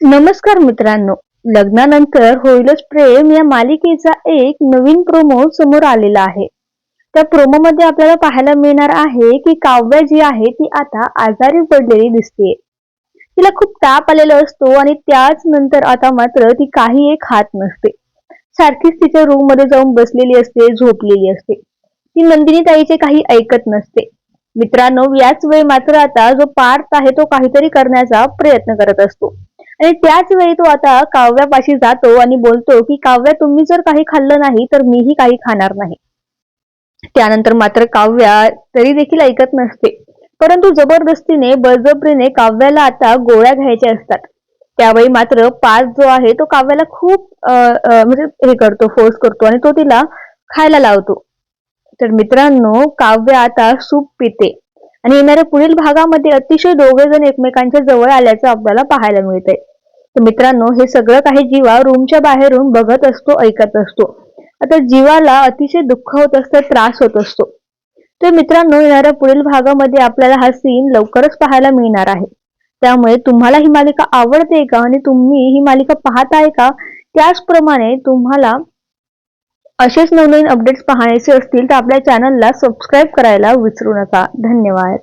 नमस्कार मित्रांनो. लग्नानंतर होईलच प्रेम या मालिकेचा एक नवीन प्रोमो समोर आलेला आहे. त्या प्रोमो मध्ये आपल्याला पाहायला मिळणार आहे की काव्या जी आहे ती आता आजारी पडलेली दिसते तिला खूप ताप आलेला असतो आणि त्याच नंतर आता मात्र ती काही एक खात नसते. सारखीच तिच्या रूममध्ये जाऊन बसलेली असते झोपलेली असते. ती नंदिनी ताईचे काही ऐकत नसते. मित्रांनो याच वेळी मात्र आता जो पार्थ आहे तो काहीतरी करण्याचा प्रयत्न करत असतो. आणि त्याच वेळी तो आता काव्यापाशी जातो आणि बोलतो की काव्या तुम्ही जर काही खाल्लं नाही तर मीही काही खाणार नाही. त्यानंतर मात्र काव्या तरी देखील ऐकत नसते. परंतु जबरदस्तीने बळजबरीने काव्याला आता गोळ्या घ्यायच्या असतात. त्यावेळी मात्र पाच जो आहे तो काव्याला खूप म्हणजे हे करतो फोर्स करतो आणि तो तिला खायला लावतो. तर मित्रांनो काव्य आता सूप पिते. आणि येणाऱ्या पुढील भागामध्ये अतिशय दोघे जण एकमेकांच्या जवळ आल्याचं आपल्याला पाहायला मिळतंय. तर मित्रांनो हे सगळं काही जीवा रूमच्या बाहेरून बघत असतो ऐकत असतो. आता जीवाला अतिशय दुःख होत असतं त्रास होत असतो. तर मित्रांनो येणाऱ्या पुढील भागामध्ये आपल्याला हा सीन लवकरच पाहायला मिळणार आहे. त्यामुळे तुम्हाला ही मालिका आवडते का आणि तुम्ही ही मालिका पाहताय का? त्याचप्रमाणे तुम्हाला असेच नवनवीन अपडेट्स पाहायचे असतील तर आपल्या चॅनलला सबस्क्राईब करायला विसरू नका. धन्यवाद.